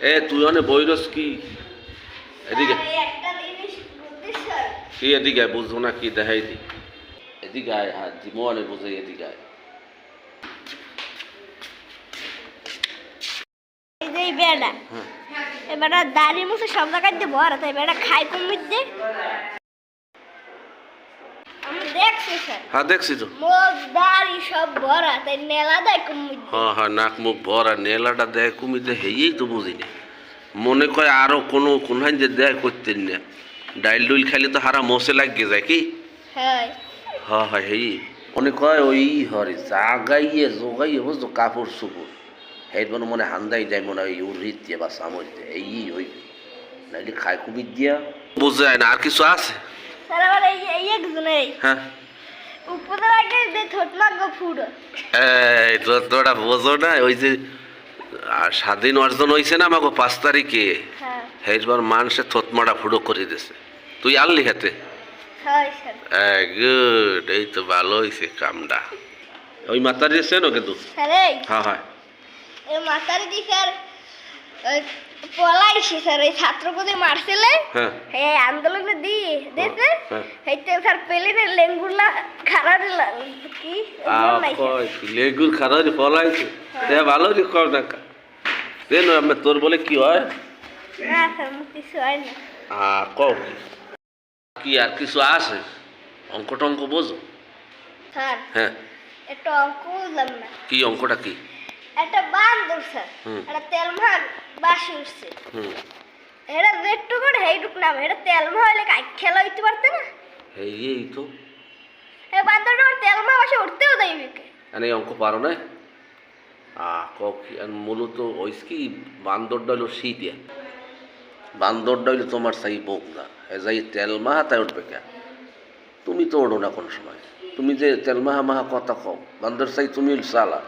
এ তুই অনেক বইরস কি? এদিকে। কি এদিকে বুঝব না কি দেখাই দি। এদিকে আয় হ্যাঁ মোবাইলে বুঝে এদিকে আয়। এই বেড়া হ্যাঁ। এই বেড়া দাড়ি মুছে সব জায়গায় দিয়ে ভরা তাই বেড়া খাই কমিয়ে দে হ্যাঁ দেখছি তো। কুমির হ্যাঁ হ্যাঁ নাক মুখ ভরা নেলাটা দেয় কুমিতে হেয়েই তো বুঝিনি। মনে কয় আরও কোনো কোনহান যে দেয় করতেন না। ডাইল ডুইল খালি তো হারা মশে লাগিয়ে যায় কি? হ্যাঁ। হ্যাঁ হ্যাঁ হেই। মনে কয় ওই হরে জাগাইয়ে জোগাইয়ে বুঝতো কাপড় চুপড়। হেই মনে মনে হান্দাই যায় মনে হয় উড়িত দিয়ে বা সামর দিয়ে এই ওই নাইলে খায় কুমির দিয়া। বুঝে যায় না আর কিছু আছে? হ্যাঁ। তোরা বোঝো না ওই যে আহ, স্বাধীন অর্জন হয়েছে না আমাকে পাঁচ তারিখে? হ্যাঁ। হেরবার মানুষে থতমাটা ফুড়ো করে দিছে। তুই আনলি হাতে? হয় গুড এই তো ভালো হয়েছে কামটা। ওই মাতার দিয়েছে না কিন্তু? হ্যাঁ হ্যাঁ। মাতারি দি স্যার ওই পলাইছি এই ছাত্রপতি মারছিলে হ্যাঁ। আন্দোলনে দিয়ে দিয়েছে হ্যাঁ। এইতে স্যার পেলিনে লেঙ্গুলা খারাপ কি। লেগুর খারাপ ফলাইছে তে ভালো কর না দেন আমি তোর বলে কি হয়? না স্যার কিছু হয় না। কও। কি কি আর কিছু আছে? অঙ্ক টঙ্ক বোঝো? স্যার হ্যাঁ। একটা অঙ্ক বুঝলাম না। কি অঙ্কটা কি? একটা বান্দর স্যার। একটা তেল মার। বাসি উঠছে। হুম। এটা যেটুকু করে হেইটুক নাম। এটা তেল মা হইলে কাই খেলা হইতে পারতে না? এই তো। এই বান্দরটা তেল মা বাসে উঠতেও দেয়নি কে? আর অঙ্ক পারো না? মূলত ওই কি বান্দরটা হলো শীতিয়া বান্দরটা হইল তোমার সাই বোক না এ যাই তেল মাহা তাই উঠবে কে? তুমি তো ওড়ো না কোন সময়। তুমি যে তেল মাহা মাহা কথা কও বান্দর সাই তুমি হইল এ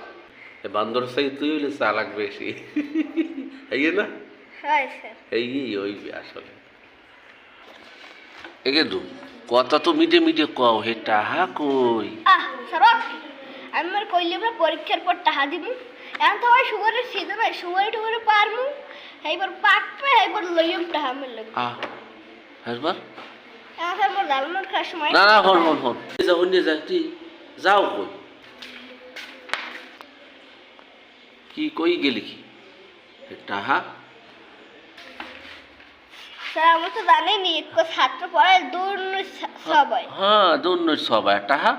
বান্দর সাই তুই হইলে চালাক বেশি। এই না? এই ওই আসলে। এগে দু কথা তো মিডে মিডে কও হে টাহা কই? আমি কইলে পরীক্ষার পর টাহা দিমু। এখন তো সুগারের সিজন হয় সুগারে টুগারে পারমু। এইবার পাকবে এইবার লইম টাহা আমার লাগে। আ একবার? এখন মোর দালমোর খাওয়ার সময়। না না হন হন হন। যাও নিয়ে যা তুই যাও কই? কি কই গেলি কি? হে টাহা। স্যার আমি তো জানিনি একটু ছাত্র পড়ায় দূর সবাই। হ্যাঁ দৈন্য সবাই। টাহা।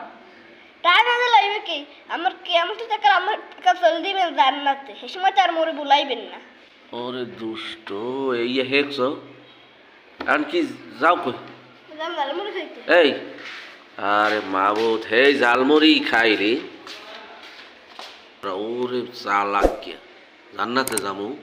টাহা না দিলে লইবে কি? আমার কেমন তো দেখার আমার কাছে চলে দিবেন জান্নাতে। সে সময় মোরে বুলাইবেন না। ওরে দুষ্ট এই হেকছ আর কি যাও কই? আমি এই আরে মাবুদ হে ঝালমুড়ি খাই রে ওরে চালাক কে? জান্নাতে যামু?